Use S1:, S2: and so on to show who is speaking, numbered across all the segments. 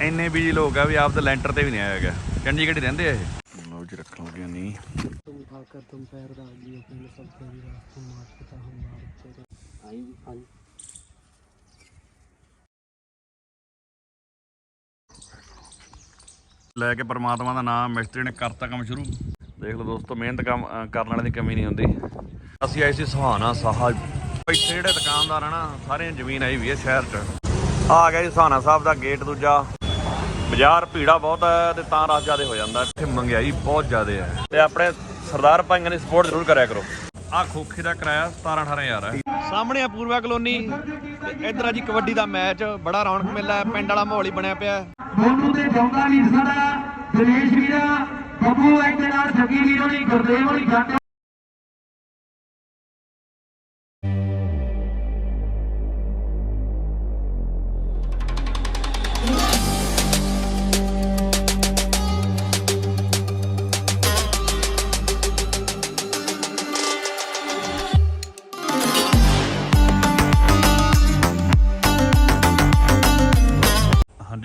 S1: ਇੰਨੇ ਬੀਜੀ ਲੋਕ ਆ ਵੀ ਆਪ ਤਾਂ ਲੈਂਟਰ ਤੇ ਵੀ ਨਹੀਂ ਆਇਆ ਗਿਆ ਚੰਡੀਗੜ੍ਹ ਹੀ ਰਹਿੰਦੇ ਆ ਇਹ। ਲਓ ਜੀ ਰੱਖ ਲਓ ਗਿਆ ਨਹੀਂ।
S2: ਤੁਮ ਖਾ ਕਰ ਤੁਮ ਪੈਰ ਦਾ ਜੀ ਆਪਣੇ ਸਭ ਤੇ ਵੀ ਰਾਤ ਤੁਮ ਮਾਰ ਕੇ ਤਾਂ ਹਮ ਮਾਰ ਕੇ ਆਈ ਆਈ।
S1: ਲੈ ਕੇ ਪਰਮਾਤਮਾ ਦਾ ਨਾਮ ਮਿਸਤਰੀ ਨੇ ਕਰਤਾ ਕੰਮ ਸ਼ੁਰੂ। ਦੇਖ ਲਓ ਦੋਸਤੋ ਮਿਹਨਤ ਕੰਮ ਕਰਨ ਵਾਲੇ ਦੀ ਕਮੀ ਨਹੀਂ ਹੁੰਦੀ। ਅਸੀਂ ਆਏ ਸੀ ਸੁਹਾਣਾ ਸਾਹਿਬ। ਇੱਥੇ ਜਿਹੜੇ ਦੁਕਾਨਦਾਰ ਆ ਨਾ ਸਾਰਿਆਂ ਜ਼ਮੀਨ ਆਈ ਵੀ ਹੈ ਸ਼ਹਿਰ 'ਚ। ਆ ਗਿਆ ਜੀ ਸੁਹਾਣਾ ਸਾਹਿਬ ਦਾ ਗੇਟ ਦੂਜਾ। ਬਾਜ਼ਾਰ ਭੀੜਾ ਬਹੁਤ ਹੈ ਤੇ ਤਾਂ ਰਸ਼ ਜ਼ਿਆਦੇ ਹੋ ਜਾਂਦਾ ਇੱਥੇ ਮਹਿੰਗਾਈ ਬਹੁਤ ਜ਼ਿਆਦੇ ਹੈ। ਤੇ ਆਪਣੇ ਸਰਦਾਰ ਭਾਈਆਂ ਦੀ ਸਪੋਰਟ ਜ਼ਰੂਰ ਕਰਿਆ ਕਰੋ। ਆ ਖੋਖੇ ਦਾ ਕਿਰਾਇਆ 17 18000 ਹੈ। ਸਾਹਮਣੇ ਆ ਪੂਰਵਾ ਕਲੋਨੀ। ਤੇ ਇੱਧਰ ਆ ਜੀ ਕਬੱਡੀ ਦਾ ਮੈਚ। ਬੜਾ ਰੌਣਕ ਮੇਲਾ ਹੈ। ਪਿੰਡ ਵਾਲਾ ਮਾਹੌਲ ਹੀ ਬਣਿਆ ਪਿਆ
S3: ਮੋਨੂ ਤੇ ਜੋਗਾ ਵੀਰ ਸਾਡਾ। ਦਿਨੇਸ਼ ਵੀਰਾ ਬੱਬੂ ਐਂ ਦੇ ਨਾਲ ਜੱਗੀ ਵੀਰ ਹੋਣੀ ਗੁਰਦੇਵ ਹੋਣੀ ਜੱਟ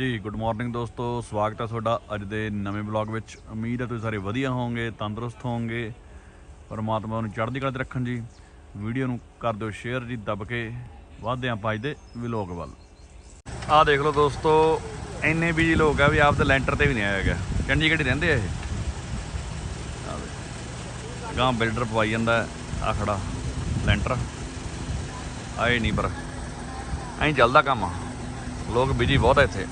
S1: ਜੀ ਗੁੱਡ ਮਾਰਨਿੰਗ ਦੋਸਤੋ, ਸਵਾਗਤ ਹੈ ਤੁਹਾਡਾ ਅੱਜ ਦੇ ਨਵੇਂ ਬਲੌਗ ਵਿੱਚ। ਉਮੀਦ ਹੈ ਤੁਸੀਂ ਸਾਰੇ ਵਧੀਆ ਹੋਵੋਗੇ, ਤੰਦਰੁਸਤ ਹੋਵੋਗੇ, ਪਰਮਾਤਮਾ ਨੂੰ ਚੜ੍ਹਦੀ ਕਲਾ 'ਚ ਰੱਖਣ ਜੀ। ਵੀਡੀਓ ਨੂੰ ਕਰ ਦਿਓ ਸ਼ੇਅਰ ਜੀ, ਦੱਬ ਕੇ ਵਧਦੇ ਹਾਂ ਅੱਜ ਦੇ ਵਲੌਗ ਵੱਲ। ਆਹ ਦੇਖ ਲਓ ਦੋਸਤੋ, ਇੰਨੇ ਬਿਜ਼ੀ ਲੋਕ ਆ ਵੀ ਆਪ ਤਾਂ ਲੈਂਟਰ ਤੇ ਵੀ ਨਹੀਂ ਆਇਆ ਹੈਗਾ। ਚੰਡੀਗੜ੍ਹ ਹੀ ਰਹਿੰਦੇ ਆ ਇਹ। ਗਾਂ ਬਿਲਡਰ ਪਵਾਈ ਜਾਂਦਾ ਆ ਖੜਾ ਲੈਂਟਰ। ਆਏ ਨਹੀਂ ਪਰ, ਐਂ ਚੱਲਦਾ ਕੰਮ ਲੋਕ ਬਿਜ਼ੀ ਬਹੁਤ ਆ ਇੱਥੇ।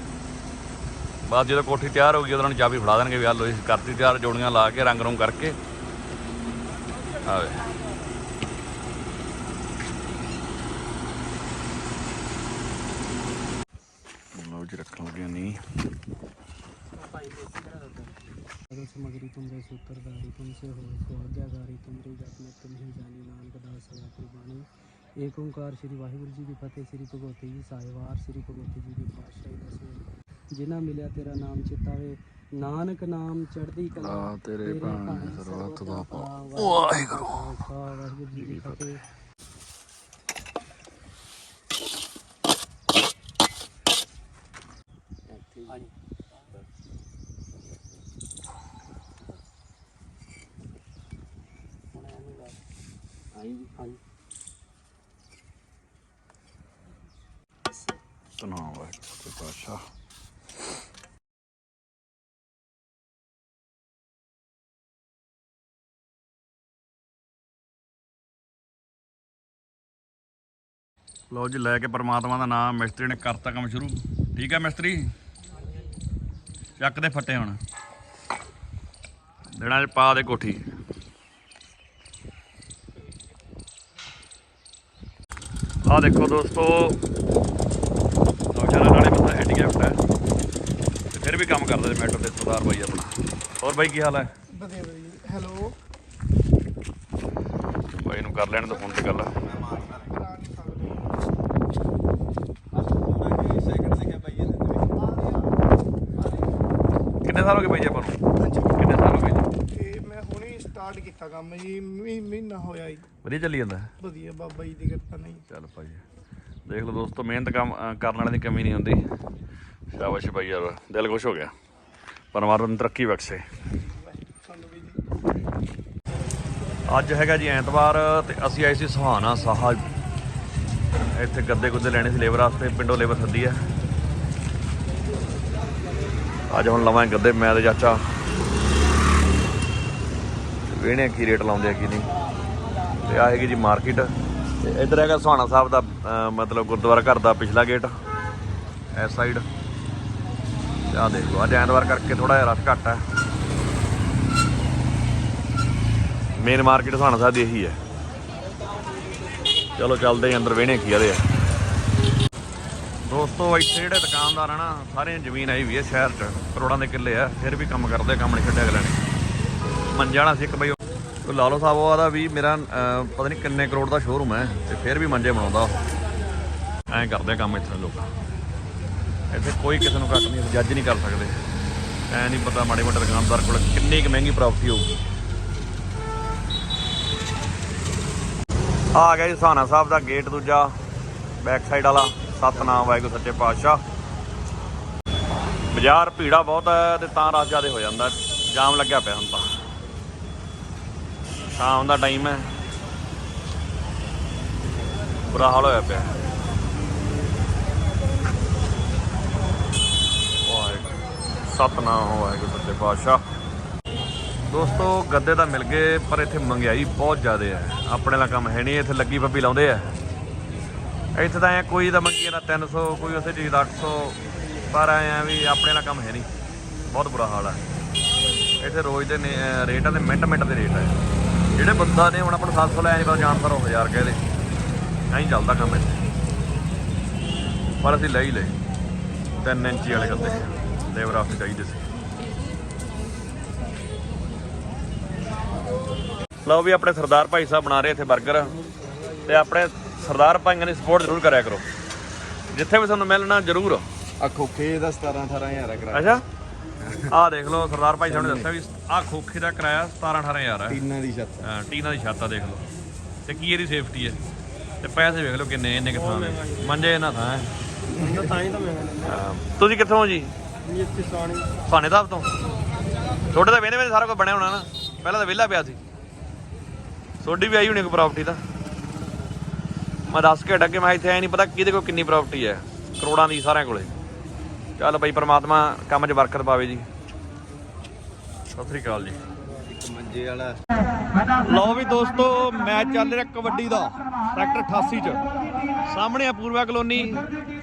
S1: ਬਾਅਦ ਜਦੋਂ ਕੋਠੀ ਤਿਆਰ ਹੋ ਗਈ ਉਹਨਾਂ ਨੂੰ ਚਾਬੀ ਫੜਾ ਦੇਣਗੇ ਵੀ ਆ ਲੋ ਇਸ ਕਰਤੀ ਤਿਆਰ, ਜੋੜੀਆਂ ਲਾ ਕੇ ਰੰਗ ਰੰਗ ਕਰਕੇ। ਆਵੇ।
S2: ਲੋ ਏਕ ਓੰਕਾਰ ਸ੍ਰੀ ਵਾਹਿਗੁਰੂ ਜੀ ਦੀ ਫਤਿਹ, ਸ੍ਰੀ ਭਗਵਤੀ ਜੀ ਸਾਹਿਵਾਰ ਸ੍ਰੀ ਭਗਵਤੀ ਜੀ ਦੀ ਪਾਤਸ਼ਾਹੀ ਦਾ ਜਿਨ੍ਹਾਂ ਮਿਲਿਆ ਤੇਰਾ ਨਾਮ ਚਿਤਾਵੇ। ਨਾਨਕ ਨਾਮ ਚੜ੍ਹਦੀ ਕਲਾ
S1: ਤੇਰੇ ਭਾਣੇ ਸਰਬੱਤ ਦਾ
S2: ਪਾਉ
S1: ਵਾਹਿਗੁਰੂ। ਤਨਾਵਾ ਵਾਹਿਗੁਰੂ ਪਾਸ਼ਾ ਲਓ ਜੀ ਲੈ ਕੇ ਪਰਮਾਤਮਾ ਦਾ ਨਾਮ ਮਿਸਤਰੀ ਨੇ ਕਰਤਾ ਕੰਮ ਸ਼ੁਰੂ। ਠੀਕ ਹੈ ਮਿਸਤਰੀ? ਚੱਕ ਦੇ ਫੱਟੇ ਹੁਣ। ਦੇਣਾ ਚ ਪਾ ਦੇ ਕੋਠੀ। ਆ ਦੇਖੋ ਦੋਸਤੋ ਨੌਜਵਾਨਾਂ ਨਾਲੇ ਬੰਦਾ ਹੈਂਡੀਕੈਪਟ ਹੈ। ਤੇ ਫਿਰ ਵੀ ਕੰਮ ਕਰਦਾ ਜੀ ਮੈਟਰ ਦੇ ਸਰਦਾਰ ਬਾਈ ਆਪਣਾ। ਹੋਰ ਬਾਈ ਕੀ ਹਾਲ ਹੈ?
S2: ਵਧੀਆ ਵਧੀਆ ਹੈਲੋ
S1: ਬਾਈ ਨੂੰ ਕਰ ਲੈਣ ਤਾਂ ਫੋਨ ਤੇ ਗੱਲ। ਸਾਲ ਹੋ ਗਏ ਬਾਈ ਜੀ ਆਪਾਂ ਨੂੰ। ਕਿੰਨੇ ਸਾਲ ਹੋ ਗਏ ਜੀ?
S4: ਤੇ ਮੈਂ ਹੁਣੇ ਸਟਾਰਟ ਕੀਤਾ ਕੰਮ ਜੀ ਮਹੀ- ਮਹੀਨਾ ਹੋਇਆ ਜੀ।
S1: ਵਧੀਆ ਚੱਲੀ ਜਾਂਦਾ?
S4: ਵਧੀਆ ਬਾਬਾ ਜੀ ਦੀ ਕਿਰਪਾ ਨਹੀਂ
S1: ਚੱਲ ਭਾਈ ਦੇਖ ਲਓ ਦੋਸਤੋ ਮਿਹਨਤ ਕੰਮ ਕਰਨ ਵਾਲੇ ਦੀ ਕਮੀ ਨਹੀਂ ਹੁੰਦੀ। ਸ਼ਾਬਾਸ਼ ਭਾਈ ਯਾਰ ਦਿਲ ਖੁਸ਼ ਹੋ ਗਿਆ। ਪਰਮਾਤਮਾ ਨੂੰ ਤਰੱਕੀ ਬਖਸ਼ੇ।
S4: ਸਾਨੂੰ ਵੀ ਜੀ।
S1: ਅੱਜ ਹੈਗਾ ਜੀ ਐਤਵਾਰ ਤੇ ਅਸੀਂ ਆਏ ਸੀ ਸੁਹਾਣਾ ਸਾਹਿਬ। ਇੱਥੇ ਗੱਦੇ ਗੁੱਦੇ ਲੈਣੇ ਸੀ ਲੇਬਰ ਵਾਸਤੇ ਪਿੰਡੋਂ ਲੇਬਰ ਸੱਦੀ ਹੈ ਅੱਜ ਹੁਣ ਲਵਾਂਗੇ ਗੱਦੇ, ਮੈਂ ਤੇ ਚਾਚਾ। ਵੇਣੇ ਕੀ ਰੇਟ ਲਾਉਂਦੇ ਆ ਕੀ ਨਹੀਂ। ਤੇ ਆ ਹੈਗੀ ਜੀ ਮਾਰਕੀਟ ਤੇ ਇੱਧਰ ਹੈਗਾ ਸੁਹਾਣਾ ਸਾਹਿਬ ਦਾ ਮਤਲਬ ਗੁਰਦੁਆਰਾ ਘਰ ਦਾ ਪਿਛਲਾ ਗੇਟ ਇਸ ਸਾਈਡ ਆ ਦੇਖੋ, ਅੱਜ ਐਤਵਾਰ ਕਰਕੇ ਥੋੜਾ ਜਿਹਾ ਰਸ਼ ਘੱਟ ਹੈ। ਮੇਨ ਮਾਰਕੀਟ ਸੁਹਾਣਾ ਸਾਹਿਬ ਦੀ ਇਹੀ ਹੈ। ਚਲੋ ਚੱਲਦੇ ਹਾਂ ਅੰਦਰ ਵੇਹਣੇ ਕੀ ਆਦੇ ਆ ਦੋਸਤੋ, ਇੱਥੇ ਜਿਹੜੇ ਦੁਕਾਨਦਾਰ ਆ ਨਾ ਸਾਰੇ ਜ਼ਮੀਨ ਆਈ ਵੀ ਹੈ ਸ਼ਹਿਰ 'ਚ, ਕਰੋੜਾਂ ਦੇ ਕਿੱਲੇ ਆ, ਫਿਰ ਵੀ ਕੰਮ ਕਰਦੇ ਕੰਮ ਨਹੀਂ ਛੱਡਿਆ ਅਗਲੇ ਨੇ। ਮੰਜਾ ਵਾਲਾ ਸੀ ਇੱਕ ਬਈ ਉਹ। ਲਾਲੋ ਸਾਹਿਬ ਉਹਦਾ ਵੀ ਮੇਰਾ ਪਤਾ ਨਹੀਂ ਕਿੰਨੇ ਕਰੋੜ ਦਾ ਸ਼ੋਰੂਮ ਹੈ, ਤੇ ਫਿਰ ਵੀ ਮੰਜੇ ਬਣਾਉਂਦਾ ਉਹ। ਐਂ ਕਰਦੇ ਕੰਮ ਇੱਥੇ ਲੋਕ। ਇੱਥੇ ਕੋਈ ਕਿਸੇ ਨੂੰ ਘੱਟ ਨਹੀਂ, ਜੱਜ ਨਹੀਂ ਕਰ ਸਕਦੇ। ਐ ਨਹੀਂ ਪਤਾ ਮਾੜੇ ਮੋਟੇ ਦੁਕਾਨਦਾਰ ਕੋਲ ਕਿੰਨੀ ਕੁ ਮਹਿੰਗੀ ਪ੍ਰਾਪਰਟੀ ਹੋਊਗੀ। ਆ ਗਿਆ ਜੀ ਸਾਨਾ ਸਾਹਿਬ ਦਾ ਗੇਟ ਦੂਜਾ ਬੈਕ ਸਾਈਡ ਵਾਲਾ। ਸਤਨਾਮ, ਵਾਹਿਗੁਰੂ, ਸੱਚੇ ਪਾਤਸ਼ਾਹ। ਬਾਜ਼ਾਰ ਭੀੜਾ ਬਹੁਤ ਹੈ ਤੇ ਤਾਂ ਰਸ਼ ਜ਼ਿਆਦਾ ਹੋ ਜਾਂਦਾ। ਜਾਮ ਲੱਗਿਆ ਪਿਆ ਹੁਣ ਤਾਂ। ਸ਼ਾਮ ਦਾ ਟਾਈਮ ਹੈ। ਬੁਰਾ ਹਾਲ ਹੋਇਆ ਪਿਆ। ਵਾਹਿਗੁਰੂ। ਸਤਨਾਮ, ਵਾਹਿਗੁਰੂ, ਸੱਚੇ ਪਾਤਸ਼ਾਹ। ਦੋਸਤੋ, ਗੱਦੇ ਤਾਂ ਮਿਲ ਗਏ, ਪਰ ਇੱਥੇ ਮਹਿੰਗਾਈ ਬਹੁਤ ਜ਼ਿਆਦਾ ਹੈ। ਆਪਣੇ ਵਾਲਾ ਕੰਮ ਹੈ ਨਹੀਂ, ਇੱਥੇ ਲੱਗੀ ਫੱਬੀ ਲਾਉਂਦੇ ਆ। ਇੱਥੇ ਤਾਂ ਐ ਕੋਈ ਤਾਂ ਮੰਗੀ ਨਾ 300 ਕੋਈ ਉਸੇ ਚੀਜ਼ ਦਾ 800 ਪਰ ਐ ਆ ਵੀ ਆਪਣੇ ਨਾਲ ਕੰਮ ਹੈ ਨਹੀਂ। ਬਹੁਤ ਬੁਰਾ ਹਾਲ ਹੈ ਇੱਥੇ ਰੋਜ਼ ਦੇ ਨੇ- ਅਹ ਰੇਟ ਆ ਤੇ ਮਿੰਟ ਮਿੰਟ ਦੇ ਰੇਟ ਹੈ ਜਿਹੜੇ ਬੰਦਾ ਨੇ ਹੁਣ ਆਪਾਂ ਨੂੰ 700 ਲੈ ਆਏ ਪਰ ਜਾਣ ਸਰ 1000 ਕਹਦੇ ਐਂ ਚੱਲਦਾ ਕੰਮ ਇੱਥੇ। ਪਰ ਅਸੀਂ ਲੈ ਹੀ ਲਏ। 3 ਇੰਚੀ ਵਾਲੇ ਗੱਦੇ ਲੇਬਰ ਆਫ ਚਾਹੀਦੇ ਸੀ। ਲਓ ਵੀ ਆਪਣੇ ਸਰਦਾਰ ਭਾਈ ਸਾਹਿਬ ਬਣਾ ਰਹੇ ਇੱਥੇ 버ਗਰ ਤੇ ਆਪਣੇ ਸਰਦਾਰ ਭਾਈਆਂ ਦੀ ਸਪੋਰਟ ਜ਼ਰੂਰ ਕਰਿਆ ਕਰੋ। ਜਿੱਥੇ ਵੀ ਤੁਹਾਨੂੰ ਮਿਲਣਾ ਜ਼ਰੂਰ।
S4: ਆ ਖੋਖੇ ਦਾ 17 18000 ਕਰਾ
S1: ਅੱਛਾ? ਆਹ ਦੇਖ ਲਓ ਸਰਦਾਰ ਭਾਈ ਸਾਹਿਬ ਨੇ ਦੱਸਿਆ ਵੀ ਆਹ ਖੋਖੇ ਦਾ ਕਿਰਾਇਆ 17 18000 ਹੈ
S4: ਟੀਨਾਂ ਦੀ ਛੱਤ।
S1: ਹਾਂ, ਟੀਨਾ ਦੀ ਛੱਤ ਆ ਦੇਖ ਲਓ। ਤੇ ਕੀ ਇਹਦੀ ਸੇਫਟੀ ਹੈ ਤੇ ਪੈਸੇ ਵੇਖ ਲਓ ਕਿੰਨੇ ਇੰਨੇ ਕਿਥਾਂ ਨੇ ਮੰਜੇ ਇਹਨਾਂ ਥਾਂ ਹੈ।
S2: ਤਾਂ ਹੀ ਤਾਂ ਮੈਂ
S1: ਹਾਂ, ਤੁਸੀਂ ਕਿੱਥੋਂ ਹੋ ਜੀ?
S2: ਇਹ ਇੱਥੇ ਸਾਣੀ।
S1: ਭਾਨੇ ਸਾਹਿਬ ਤੋਂ? ਤੁਹਾਡੇ ਤਾਂ ਵੇਨੇ ਵੇਨੇ ਸਾਰਾ ਕੁਝ ਬਣਿਆ ਹੋਣਾ ਨਾ। ਪਹਿਲਾਂ ਤਾਂ ਵਿਹਲਾ ਪਿਆ ਸੀ। ਤੁਹਾਡੀ ਵੀ ਆਈ ਹੋਣੀ ਕੋਈ ਪ੍ਰਾਪਰਟੀ ਤਾਂ। ਮੈਂ ਦੱਸ ਕੇ ਹਟਾ ਕਿ ਮੈਂ ਇੱਥੇ ਐ ਨਹੀਂ ਪਤਾ ਕਿਹਦੇ ਕੋਲ ਕਿੰਨੀ ਪ੍ਰਾਪਰਟੀ ਹੈ, ਕਰੋੜਾਂ ਦੀ ਸਾਰਿਆਂ ਕੋਲੇ। ਚੱਲ ਬਈ ਪ੍ਰਮਾਤਮਾ ਕੰਮ 'ਚ ਬਰਕਤ ਪਾਵੇ ਜੀ। ਸਤਿ ਸ੍ਰੀ ਅਕਾਲ ਜੀ।
S4: ਮੰਜੇ ਵਾਲਾ
S1: ਲਓ ਵੀ ਦੋਸਤੋ, ਮੈਚ ਚੱਲ ਰਿਹਾ ਕਬੱਡੀ ਦਾ ਸੈਕਟਰ 88 ਚ। ਸਾਹਮਣੇ ਆ ਪੂਰਵਾ ਕਲੋਨੀ,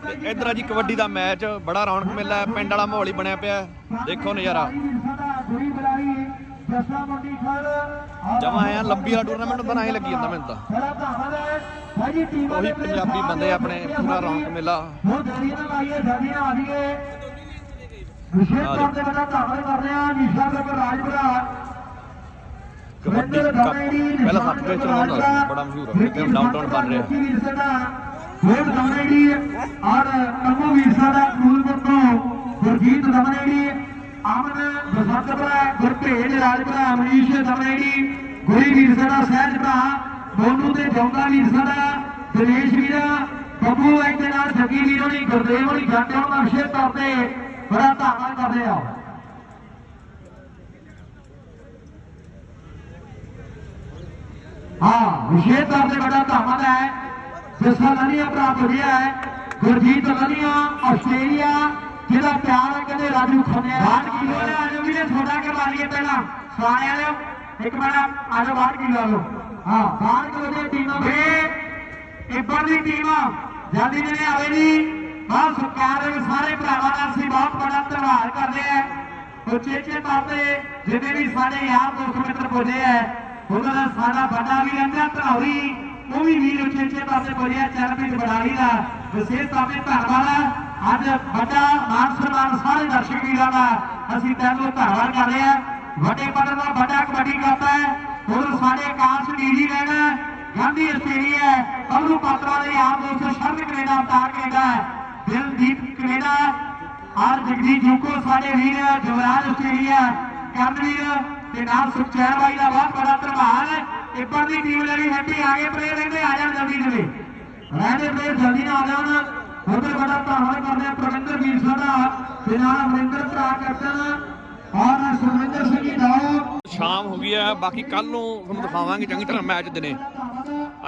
S1: ਤੇ ਇਧਰ ਆ ਜੀ ਕਬੱਡੀ ਦਾ ਮੈਚ, ਬੜਾ ਰੌਣਕ ਮੇਲਾ ਪਿੰਡ ਵਾਲਾ ਮਾਹੌਲ ਹੀ ਬਣਿਆ ਪਿਆ ਦੇਖੋ ਨਜ਼ਾਰਾ। ਜਮਾ ਹੈ ਲੰਬੀ ਵਾਲਾ ਟੂਰਨਾਮੈਂਟ ਹੁੰਦਾ ਨਾ ਹੀ ਲੱਗੀ ਜਾਂਦਾ ਮੈਨੂੰ ਤਾਂ। ਉਹੀ ਪੰਜਾਬੀ ਬੰਦੇ ਆਪਣੇ ਪੂਰਾ ਰੌਣਕ ਮੇਲਾ।
S3: ਵਿਸ਼ੇਸ਼ ਤੌਰ ਤੇ ਬੜਾ ਧੰਨਵਾਦ ਕਰਦੇ ਆ ਨਿਸ਼ਾ ਸਰ ਰਾਜਪੁਰਾ।
S1: ਕਬੱਡੀ ਕੱਪ ਪਹਿਲਾਂ ਸੱਤ ਪੇਚ ਸੀ ਬੜਾ ਮਸ਼ਹੂਰ ਹੈ ਤੇ ਡਾਊਨਟਾਊਨ ਬਣ ਰਿਹਾ।
S3: ਹੋਰ ਦਮਨੇੜੀ ਔਰ ਕੰਮੂ ਵੀਰ ਸਾਡਾ ਕੂਲਪੁਰ ਤੋਂ ਗੁਰਜੀਤ ਦਮਨੇੜੀ ਅਮਨ ਬਸੰਤਪੁਰਾ ਗੁਰਭੇਜ ਰਾਜਪੁਰਾ ਅਮਰੀਸ਼ ਦਮਨੇੜੀ ਗੁਰੀ ਵੀਰ ਸਾਡਾ ਸਹਿਜ ਭਰਾ, ਮੋਨੂ ਤੇ ਜੌਂਗਾ ਵੀਰ ਸਾਡਾ ਦਿਨੇਸ਼ ਵੀਰ, ਬੱਬੂ ਐਂ ਦੇ ਨਾਲ ਜੱਗੀ ਵੀਰ ਹੋਣੀ, ਗੁਰਦੇਵ ਹੋਣੀ ਜਾਂਦੇ ਹੋਣ ਵਿਸ਼ੇਸ਼ ਤੌਰ ਤੇ ਬੜਾ ਧੰਨਵਾਦ ਕਰਦੇ ਆ ਹਾਂ, ਵਿਸ਼ੇਸ਼ ਤੌਰ ਤੇ ਬੜਾ ਧੰਨਵਾਦ ਹੈ। ਜਿਸਾ ਲਲੀਆ ਪ੍ਰਾਪਤ ਹੋਇਆ ਹੈ। ਗੁਰਜੀਤ ਲਲੀਆ ਆਸਟ੍ਰੇਲੀਆ ਜਿਹਦਾ ਪਿਆਰ ਕਹਿੰਦੇ ਰਾਜੂ ਖੰਨਿਆ ਬਾਹਰ ਕਿਲੋ ਵਾਲੇ ਆਜੋ ਵੀਰੇ ਥੋੜਾ ਕਰਵਾ ਲਈਏ ਪਹਿਲਾਂ। ਸਵਾਣੇ ਵਾਲਿਓ ਇੱਕ ਮਿੰਟ ਆਜੋ ਬਾਹਰ ਕਿਲੋ ਵਾਲੋ ਹਾਂ ਬਾਹਰ ਕਿਲੋ ਦੀ ਟੀਮ ਵੇ ਇੱਬਰ ਦੀ ਟੀਮ ਜਲਦੀ ਜਨੇ ਆਵੇ ਜੀ। ਬਹੁਤ ਸਤਿਕਾਰ ਦੇ ਸਾਰੇ ਭਰਾਵਾਂ ਦਾ ਅਸੀਂ ਬਹੁਤ ਬੜਾ ਧੰਨਵਾਦ ਕਰਦੇ ਆ। ਉਚੇਚੇ ਤੇ ਜਿੰਨੇ ਵੀ ਸਾਡੇ ਯਾਰ ਦੋਸਤ ਮਿੱਤਰ ਪੁੱਜੇ ਆ ਉਹਨਾਂ ਦਾ ਸਾਡਾ ਵੱਡਾ ਵੀ ਰਹਿੰਦਾ ਧਨੌਰੀ ਉਹ ਵੀ ਵੀਰ ਉਚੇਚੇ ਤੇ ਪੁੱਜਿਆ ਚਰਨਪ੍ਰੀਤ ਬੜਾਲੀ ਦਾ। ਵਿਸ਼ੇਸ਼ ਤੌਰ ਤੇ ਧੰਨਵਾਦ ਆ। ਅੱਜ ਵੱਡਾ ਮਾਨ ਸਨਮਾਨ ਸਾਰੇ ਦਰਸ਼ਕ ਵੀਰਾਂ ਦਾ ਅਸੀਂ ਤੈਨੂੰ ਧੰਨਵਾਦ ਕਰਦੇ ਆ ਵੱਡੇ ਪੱਧਰ ਦਾ ਵੱਡਾ ਕਬੱਡੀ ਕਰਤਾ ਹੈ। ਹੁਣ ਸਾਡੇ ਕਾਸ਼ ਡੀਜੀ ਗਾਂਧੀ ਆਸਟ੍ਰੇਲੀਆ ਅਮਰੂ ਪਾਤਰਾ ਦੇ ਯਾਰ ਦੋਸਤ Sharan Canada Avtar Canada Dildeep Canada ਔਰ ਜਗਜੀਤ ਜੂਕੋ ਸਾਡੇ ਵੀਰ ਜਵਰਾਜ ਆਸਟ੍ਰੇਲੀਆ ਕਰਨਵੀਰ ਤੇ ਨਾਲ ਸੁਖਚੈਨ ਬਾਈ ਦਾ ਬਹੁਤ ਬੜਾ ਧੰਨਵਾਦ ਇੱਪਰ ਦੀ ਟੀਮ ਲਈ ਹੈਪੀ ਆ ਗਏ ਪਲੇਅਰ ਰਹਿੰਦੇ ਆ ਜਾਣ ਜਲਦੀ ਜਲਦੀ। ਰਹਿੰਦੇ ਪਲੇਅਰ ਜਲਦੀ ਨਾਲ ਆ ਜਾਣ ਉਧਰ ਬੜਾ ਧੰਨਵਾਦ ਕਰਦੇ ਆ ਪ੍ਰਵਿੰਦਰ ਵੀਰ ਸਾਡਾ ਤੇ ਨਾਲ ਅਮਰਿੰਦਰ ਭਰਾ ਕੈਪਟਨ ਔਰ ਸੁਰਿੰਦਰ ਸਿੰਘ ਜੀ ਦਾਓ
S1: ਸ਼ਾਮ ਹੋ ਗਈ ਹੈ ਬਾਕੀ ਕੱਲ ਨੂੰ ਤੁਹਾਨੂੰ ਦਿਖਾਵਾਂਗੇ ਚੰਗੀ ਤਰ੍ਹਾਂ ਮੈਚ ਦਿਨੇ।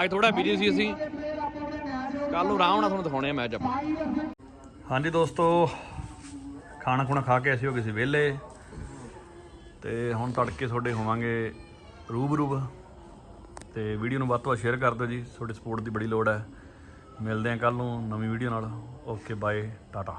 S1: ਅੱਜ ਥੋੜਾ ਬਿਜ਼ੀ ਸੀ ਅਸੀਂ। ਕੱਲ ਨੂੰ ਆਰਾਮ ਨਾਲ ਤੁਹਾਨੂੰ ਦਿਖਾਉਣੇ ਆ ਮੈਚ ਆਪਾਂ। ਹਾਂਜੀ ਦੋਸਤੋ ਖਾਣਾ ਖੁਣਾ ਖਾ ਕੇ ਅਸੀਂ ਹੋ ਗਏ ਸੀ ਵਿਹਲੇ। ਤੇ ਹੁਣ ਤੜਕੇ ਤੁਹਾਡੇ ਹੋਵਾਂਗੇ ਰੂਬਰੂ। ਤੇ ਵੀਡੀਓ ਨੂੰ ਵੱਧ ਤੋਂ ਵੱਧ ਸ਼ੇਅਰ ਕਰ ਦਿਓ ਜੀ ਤੁਹਾਡੀ ਸਪੋਰਟ ਦੀ ਬੜੀ ਲੋੜ ਹੈ। ਮਿਲਦੇ ਹਾਂ ਕੱਲ ਨੂੰ ਨਵੀਂ ਵੀਡੀਓ ਨਾਲ। Okay bye Tata